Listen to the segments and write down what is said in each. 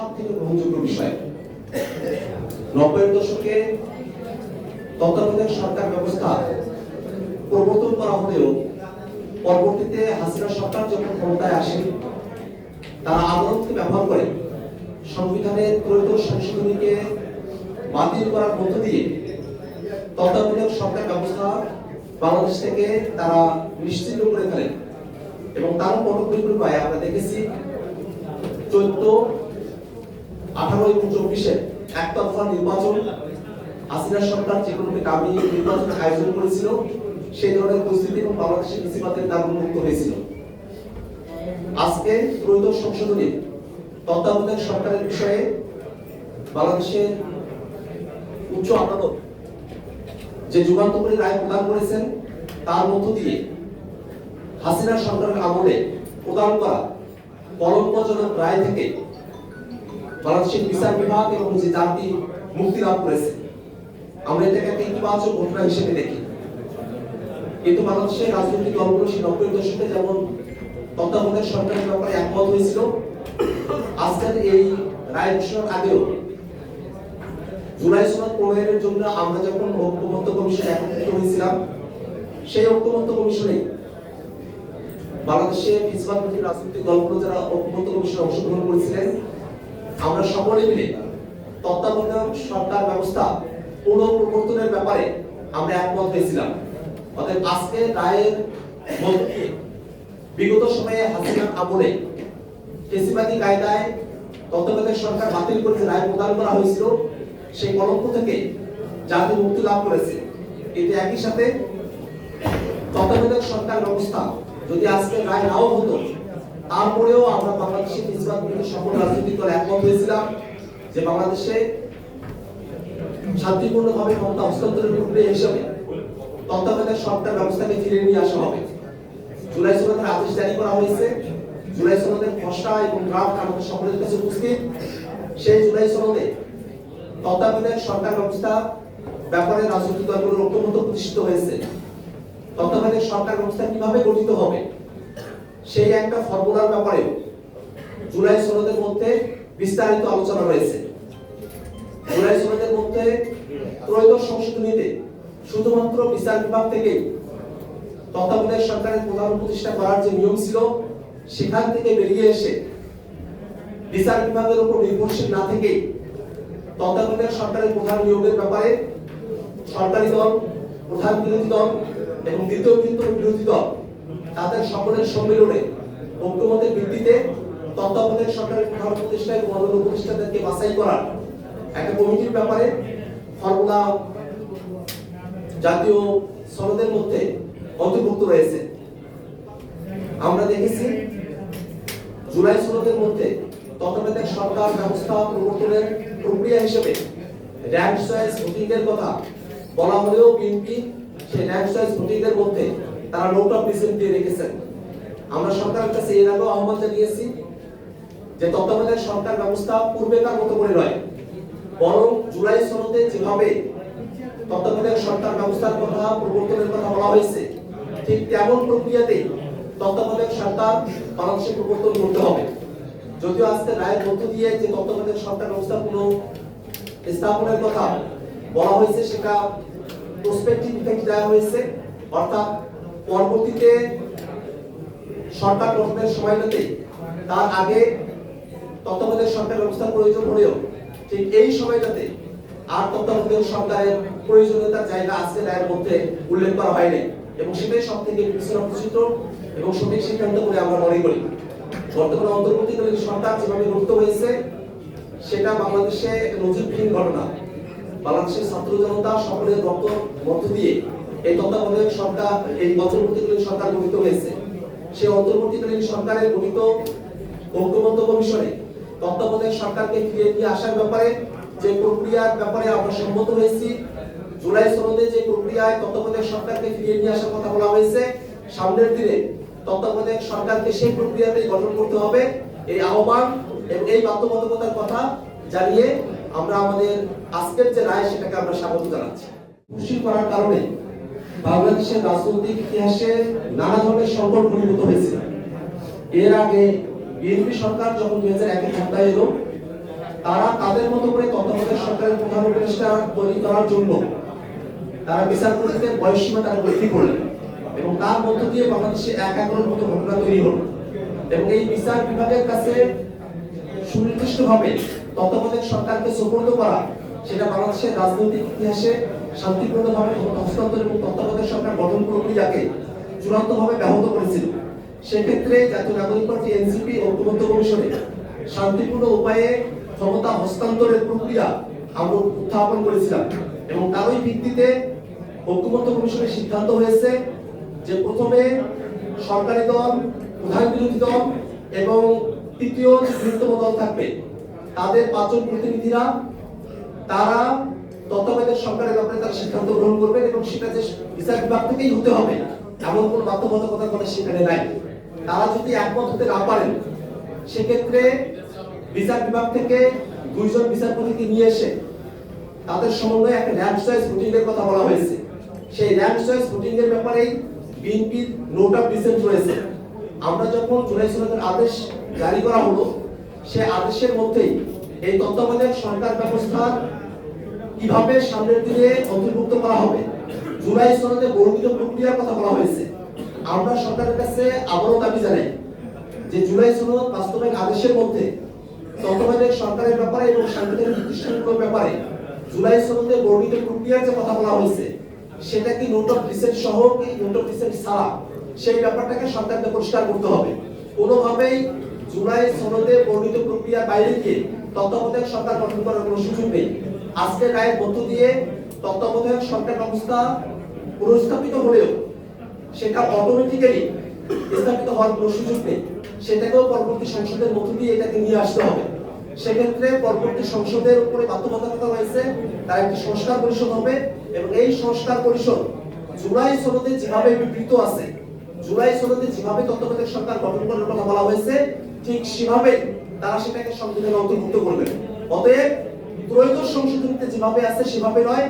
সব থেকে গ্রহণযোগ্য বিষয়? নব্বইয়ের দশকে তত্ত্বাবধায়ক সরকার ব্যবস্থা প্রবর্তন করা হলেও পরবর্তীতে হাসিনা সরকার যখন ক্ষমতায় আসে তারা আদালতকে ব্যবহার করে সংবিধানের ত্রয়োদশ সংশোধনীকে বাতিল করার মধ্য দিয়ে তত্ত্বাবধায়ক সরকার ব্যবস্থা বাংলাদেশ থেকে তারা নিশ্চিত করে ফেলেন। এবং তার পরিকল্পনায় আমরা দেখেছি চোদ্দ আঠারো এবং চব্বিশে একতরফা নির্বাচন। হাসিনা সরকার যে কোনো দামি নির্বাচন আয়োজন করেছিল, সেই ধরনের পরিস্থিতি এবং বাংলাদেশের কৃষিপাতের দাম মুক্ত হয়েছিল। আজকে ত্রয়োদশ সংশোধনী তত্ত্বাবধায়ক সরকারের বিষয়ে বাংলাদেশের উচ্চ আদালত যে যুগান্তকারী রায় প্রদান করেছেন, তার মধ্য দিয়ে হাসিনা সরকারের আমলে প্রদান করা কলঙ্কজনক রায় থেকে বাংলাদেশের বিচার বিভাগ এবং যে জাতি মুক্তি লাভ করেছে, আমরা এটাকে একটা ইতিবাচক ঘটনা হিসেবে দেখি। কিন্তু বাংলাদেশের রাজনৈতিক দলগুলো সেই নব্বই দশকে যেমন তত্ত্বাবধায়ক সরকারের ব্যাপারে একমত হয়েছিল, আজকের এই রায় ঘোষণার আগেও জুলাই সনদ প্রণয়নের জন্য আমরা যখন ঐক্যমত্য কমিশন একত্রিত হয়েছিলাম, সেই ঐক্যমত্য কমিশনে বাংলাদেশে ফিসবাদপন্থী রাজনৈতিক দলগুলো যারা ঐক্যমত্য কমিশনে অংশগ্রহণ করেছিলেন আমরা সকলে মিলে তত্ত্বাবধায়ক সরকার ব্যবস্থা পুনঃপ্রবর্তনের ব্যাপারে আমরা একমত হয়েছিলাম। অতএব আজকে রায়ের মধ্য বিগত সময়ে হাসিনার আমলে কেসিবাদী কায়দায় তত্ত্বাবধায়ক সরকার বাতিল করে রায় প্রদান করা হয়েছিল, সেই কলঙ্ক থেকে জাতি মুক্তি লাভ করেছে। কিন্তু একই সাথে তত্ত্বাবধায়ক সরকার ব্যবস্থা যদি আজকে রায় নাও হতো তারপরেও আমরা বাংলাদেশের ইসলাম সকল রাজনৈতিক দল একমত হয়েছিলাম যে বাংলাদেশে শান্তিপূর্ণভাবে ক্ষমতা হস্তান্তরের প্রক্রিয়া হিসেবে তত্ত্বাবধায়ক সরকার ব্যবস্থাকে ফিরিয়ে নিয়ে আসা হবে। জুলাই সনদের আদেশ জারি করা হয়েছে। জুলাই সনদের খসড়া এবং ড্রাফট আমাদের সকলের কাছে উপস্থিত। সেই জুলাই সনদে তত্ত্বাবধায়ক সরকার ব্যবস্থা ব্যাপারে রাজনৈতিক দলগুলোর ঐক্যমত প্রতিষ্ঠিত হয়েছে। তত্ত্বাবধায়ক সরকার ব্যবস্থা কীভাবে গঠিত হবে? সেই একটা ফর্মুলার ব্যাপারে জুলাই সনদের মধ্যে বিস্তারিত আলোচনা রয়েছে জুলাই সনদের মধ্যে ত্রয়োদশ সংশোধনীতে শুধুমাত্র বিচার বিভাগ থেকে তত্ত্বাবধায়ক সরকারের প্রধান প্রতিষ্ঠা করার যে নিয়ম ছিল, সেখান থেকে বেরিয়ে এসে বিচার বিভাগের উপর নির্ভরশীল না থেকে তত্ত্বাবধায়ক সরকারের প্রধান নিয়োগের ব্যাপারে সরকারি দল, প্রধান বিরোধী দল এবং দ্বিতীয় বিরোধী দল তাদের সকলের সম্মেলনে ঐক্যমতের ভিত্তিতে তত্ত্বাবধায়ক সরকারের প্রধান প্রতিষ্ঠা এবং অন্যান্য প্রতিষ্ঠানদেরকে বাছাই করার একটা কমিটির ব্যাপারে ফর্মুলা জাতীয় সনদের মধ্যে অন্তর্ভুক্ত রয়েছে। আমরা দেখেছি জুলাই সনদের মধ্যে তত্ত্বাবধায়ক সরকার ব্যবস্থা প্রবর্তনের প্রক্রিয়া হিসেবে র্যাঙ্ক চয়েস ভোটিং এর কথা বলা হলেও বিএনপি সেই র্যাঙ্ক চয়েস ভোটিং এর মধ্যে তারা নোট অফ ডিসেন্ট দিয়ে রেখেছেন। আমরা সরকারের কাছে এর আগেও আহ্বান জানিয়েছি যে তত্ত্বাবধায়ক সরকার ব্যবস্থা পূর্বেকার মতো করে নয়, বরং জুলাই সনদে যেভাবে তত্ত্বাবধায়ক সরকার ব্যবস্থার কথা, প্রবর্তনের কথা বলা হয়েছে, ঠিক তেমন প্রক্রিয়াতে তত্ত্বাবধায়ক সরকার বাংলাদেশে প্রবর্তন করতে হবে। যদিও আজকে রায়ের মধ্য দিয়ে যে তত্ত্বাবধায়ক সরকার ব্যবস্থা কোনো স্থাপনের কথা বলা হয়েছে, সেটা প্রসপেক্টিভ ইফেক্ট দেওয়া হয়েছে, অর্থাৎ পরবর্তীতে সরকার গঠনের সময়টাতে তার আগে তত্ত্বাবধায়ক সরকার ব্যবস্থার প্রয়োজন হলেও ঠিক এই সময়টাতে আর তত্ত্বাবধায়ক সরকারের প্রয়োজনীয়তার জায়গা আজকে রায়ের মধ্যে উল্লেখ করা হয়নি এবং সেটাই সব থেকে বিবেচনা এবং সঠিক সিদ্ধান্ত বলে আমরা মনে করি। বর্তমানে অন্তর্বর্তীকালীন সরকার যেভাবে গঠিত হয়েছে, সেটা বাংলাদেশে নজিরবিহীন ঘটনা। বাংলাদেশের ছাত্র জনতা সকলের রক্ত মধ্য দিয়ে এই তত্ত্বাবধায়ক সরকার, এই অন্তর্বর্তীকালীন সরকার গঠিত হয়েছে। সেই অন্তর্বর্তীকালীন সরকারের গঠিত ঐক্যমত্য কমিশনে তত্ত্বাবধায়ক সরকারকে ফিরিয়ে নিয়ে আসার ব্যাপারে যে প্রক্রিয়ার ব্যাপারে আমরা সম্মত হয়েছি, জুলাই সনদে যে প্রক্রিয়ায় তত্ত্বাবধায়ক সরকারকে ফিরিয়ে নিয়ে আসার কথা বলা হয়েছে, সামনের দিনে তত্ত্বাবধায়ক সরকারকে সেই প্রক্রিয়াতেই গঠন করতে হবে। এই আহ্বান এবং এই বাধ্যবাধকতার কথা জানিয়ে আমরা আমাদের আজকের যে রায়, সেটাকে আমরা স্বাগত জানাচ্ছি। খুশি করার কারণে বাংলাদেশের রাজনৈতিক ইতিহাসে নানা ধরনের সংকট ঘনীভূত হয়েছিল। এর আগে বিএনপি সরকার যখন দুই হাজার একে ক্ষমতায় এলো, তারা তাদের মতো করে তত্ত্বাবধায়ক সরকারের প্রধান উপদেষ্টা তৈরি করার জন্য তারা বিচারপতিদের বয়সসীমা তারা বৃদ্ধি করলেন এবং তার মধ্য দিয়ে বাংলাদেশে এক একরের মতো ঘটনা তৈরি হলো। এবং এই বিচার বিভাগের কাছে সুনির্দিষ্টভাবে তত্ত্বাবধায়ক সরকারকে সুপর্দ করা, সেটা বাংলাদেশের রাজনৈতিক ইতিহাসে শান্তিপূর্ণভাবে হস্তান্তর এবং তত্ত্বাবধায়ক সরকার গঠন প্রক্রিয়াকে চূড়ান্তভাবে ব্যাহত করেছিল। সেক্ষেত্রে জাতীয় নাগরিক পার্টি, এনসিপি, ঐক্যবদ্ধ কমিশনে শান্তিপূর্ণ উপায়ে ক্ষমতা হস্তান্তরের প্রক্রিয়া আমরা উত্থাপন করেছিলাম এবং তারই ভিত্তিতে ঐক্যবদ্ধ কমিশনের সিদ্ধান্ত হয়েছে যে প্রথমে সরকারি দল, প্রধান বিরোধী দল এবং তৃতীয় বৃহত্তম দল থাকবে। তাদের পাঁচজন প্রতিনিধিরা, তারা তত্ত্বাবধায়ক সরকারের ব্যাপারে তারা সিদ্ধান্ত গ্রহণ করবেন এবং সেটা যে বিচার বিভাগ থেকেই হতে হবে। এমন কোনো বাধ্যবাধকতার কথা সেখানে নাই। তারা যদি একমত হতে না পারেন সেক্ষেত্রে বিচার বিভাগ থেকে দুইজন বিচারপতিকে নিয়ে এসে তাদের সমন্বয়ে একটা র্যাঙ্ক চয়েস ভোটিং এর কথা বলা হয়েছে। সেই র্যাঙ্ক চয়েস ভোটিং এর ব্যাপারে বিএনপির নোট অফ ডিসেন্ট রয়েছে। আমরা যখন জুলাই সনদের আদেশ জারি করা হলো সে আদেশের মধ্যেই এই তত্ত্বাবধায়ক সরকার ব্যবস্থা কীভাবে সামনের দিনে অন্তর্ভুক্ত করা হবে জুলাই সনদে বর্ণিত প্রক্রিয়ার কথা বলা হয়েছে। আমরা সরকারের কাছে আবারও দাবি জানাই যে জুলাই সনদ বাস্তবায়ন আদেশের মধ্যে তত্ত্বাবধায়ক সরকারের ব্যাপারে এবং সাংবিধানিক প্রতিষ্ঠানগুলোর ব্যাপারে জুলাই সনদে বর্ণিত প্রক্রিয়ার যে কথা বলা হয়েছে, সেটা কি নোট অফ ডিসেন্ট সহ কি নোট অফ ডিসেন্ট ছাড়া? সেই ব্যাপারটাকে সরকারকে পরিষ্কার করতে হবে। কোনোভাবেই জুলাই সনদে বর্ণিত প্রক্রিয়ার বাইরে গিয়ে তত্ত্বাবধায়ক সরকার গঠন করার কোনো সুযোগ নেই। আজকের রায়ের মধ্য দিয়ে তত্ত্বাবধায়ক সরকার ব্যবস্থা পুনঃস্থাপিত হলেও সেটা অটোমেটিক্যালি স্থাপিত হওয়ার কোনো সুযোগ নেই। সেটাকেও পরবর্তী সংসদের মধ্য দিয়ে এটাকে নিয়ে আসতে হবে। সেক্ষেত্রে পরবর্তী সংসদের উপরে বাধ্যবাধকতা রয়েছে, তার একটি সংস্কার পরিষদ হবে এবং এই সংস্কার পরিষদ জুলাই সনদে যেভাবে বিবৃত আছে, জুলাই সনদে যেভাবে তত্ত্বাবধায়ক সরকার গঠন করার কথা বলা হয়েছে, ঠিক সেভাবে তারা সেটাকে সংবিধানে অন্তর্ভুক্ত করবেন অতএব ত্রয়োদশ সংশোধনীতে যেভাবে আছে সেভাবে নয়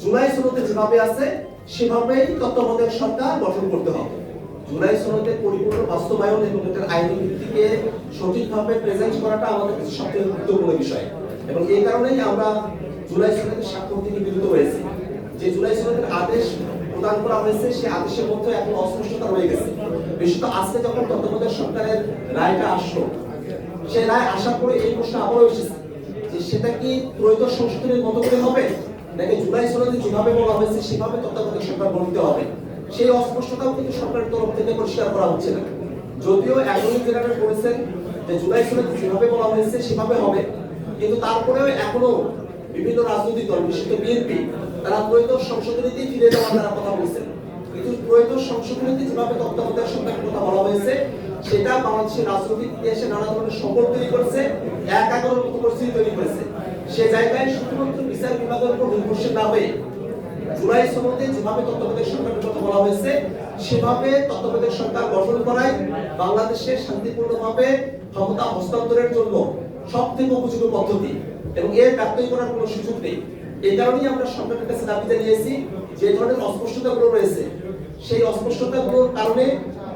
জুলাই সনদে যেভাবে আছে, সেভাবেই তত্ত্বাবধায়ক সরকার গঠন করতে হবে। জুলাই সনদের পরিপূর্ণ বাস্তবায়ন এবং এটার আইনি ভিত্তিকে সঠিকভাবে প্রেজেন্ট করাটা আমাদের কাছে সবথেকে গুরুত্বপূর্ণ বিষয়। এবং এই কারণেই আমরা জুলাই সনদের স্বাক্ষর থেকে বিরত হয়েছি যে জুলাই সনদের আদেশ প্রদান করা হয়েছে, সেই আদেশের মধ্যে এখন অস্পষ্টতা রয়ে গেছে। বিশেষত আজকে যখন তত্ত্বাবধায়ক সরকারের রায়টা আসলো, সেই রায় আসার পরে এই প্রশ্ন আবারও এসেছে যে সেটা কি ত্রয়োদশ সংশোধনের মতো করে হবে? নাকি জুলাই সনদে যেভাবে বলা হয়েছে, সেভাবে তত্ত্বাবধায়ক সরকার গঠিত হবে। সেই অস্পষ্টতাও কিন্তু সরকারের তরফ থেকে পরিষ্কার করা হচ্ছে না। যদিও অ্যাটর্নি জেনারেল বলেছেন যে জুলাই সনদে যেভাবে বলা হয়েছে, সেভাবে হবে। কিন্তু তারপরেও এখনও বিভিন্ন রাজনৈতিক দল বিশেষত বিএনপি, তারা ত্রয়োদশ সংশোধনীতেই ফিরে যাওয়ার তারা কথা বলছেন কিন্তু ত্রয়োদশ সংশোধনীতে যেভাবে তত্ত্বাবধায়ক সরকারের কথা বলা হয়েছে, সেটা বাংলাদেশের রাজনৈতিক ইতিহাসে নানা ধরনের সংকট তৈরি করেছে এক এগারোর মতো পরিস্থিতি তৈরি করেছে। সে জায়গায় শুধুমাত্র বিচার বিভাগের উপর নির্ভরশীল না হয়ে জুলাই সনদে যেভাবে তত্ত্বাবধায়ক সরকারের কথা বলা হয়েছে, সেভাবে তত্ত্বাবধায়ক সরকার গঠন করায় বাংলাদেশের শান্তিপূর্ণভাবে ক্ষমতা হস্তান্তরের জন্য সব থেকে উপযোগী পদ্ধতি এবং এর ব্যত্যয় করার কোনো সুযোগ নেই। এই কারণেই আমরা সরকারের কাছে দাবি জানিয়েছি, যে ধরনের অস্পষ্টতাগুলো রয়েছে, সেই অস্পষ্টতাগুলোর কারণে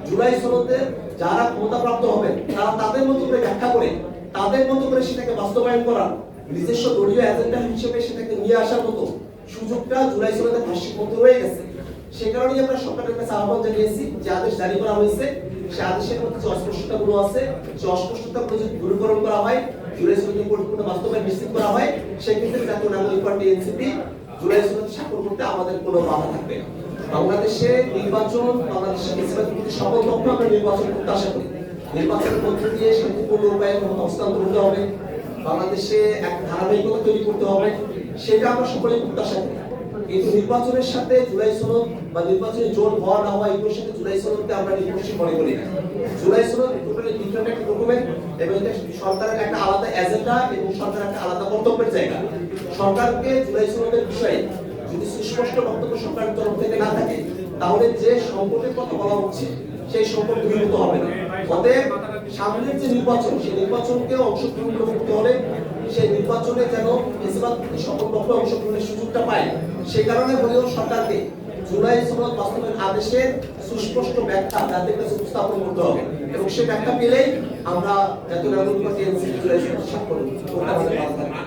জুলাই সনদে যারা ক্ষমতাপ্রাপ্ত হবেন, তারা তাদের মতো করে ব্যাখ্যা করে, তাদের মতো করে সেটাকে বাস্তবায়ন করার নিজস্ব দলীয় এজেন্ডা হিসেবে সেটাকে নিয়ে আসার মতো সুযোগটা জুলাই সনদের ভাষ্যের মধ্যে রয়ে গেছে। সে কারণেই আমরা সরকারের কাছে আহ্বান জানিয়েছি যে আদেশ জারি করা হয়েছে। সে আদেশের মধ্যে যে অস্পষ্টতাগুলো আছে সেই অস্পষ্টতাগুলো যদি দূরীকরণ করা হয়, জুলাই সনদের পরিপূর্ণ বাস্তবায়ন নিশ্চিত করা হয়, সেক্ষেত্রে জাতীয় নাগরিক পার্টি এনসিপি জুলাই সনদ স্বাক্ষর করতে আমাদের কোনো বাধা থাকবে না। বাংলাদেশে নির্বাচন, বাংলাদেশের বেশিরভাগ প্রতি সকল পক্ষ আমরা নির্বাচন করতে আশা করি। নির্বাচনের মধ্য দিয়ে শান্তিপূর্ণ উপায়ে হস্তান্তর হতে হবে। বাংলাদেশে এক ধারাবাহিকতা তৈরি করতে হবে, সেটা আমরা সকলেই প্রত্যাশা করি। কিন্তু নির্বাচনের সাথে জুলাই সনদ বা নির্বাচনের জোর হওয়া না হওয়া, এগুলোর সাথে জুলাই সনদকে আমরা নির্ভরশীল মনে করি না। জুলাই সনদ টোটালি ডিফারেন্ট একটা ডকুমেন্ট এবং এটা সরকারের একটা আলাদা এজেন্ডা এবং সরকারের একটা আলাদা কর্তব্যের জায়গা। সরকারকে জুলাই সনদের বিষয়ে যদি সুস্পষ্ট বক্তব্য সরকারের তরফ থেকে না থাকে, তাহলে যে সম্পর্কের কথা বলা হচ্ছে, সেই সংকট দূরীভূত হবে না। অতএব সামনের যে নির্বাচন, সেই নির্বাচনকে অংশগ্রহণ হলে সেই নির্বাচনে যেন বেশিরভাগ সকল পক্ষ অংশগ্রহণের সুযোগটা পায়। সে কারণে হলেও সরকারকে জুলাই সনদ বাস্তবায়ন আদেশের সুস্পষ্ট ব্যাখ্যা তাদের কাছে উপস্থাপন করতে হবে। এবং সে ব্যাখ্যা পেলেই আমরা এনসিপি জুলাই স্বাক্ষর করতে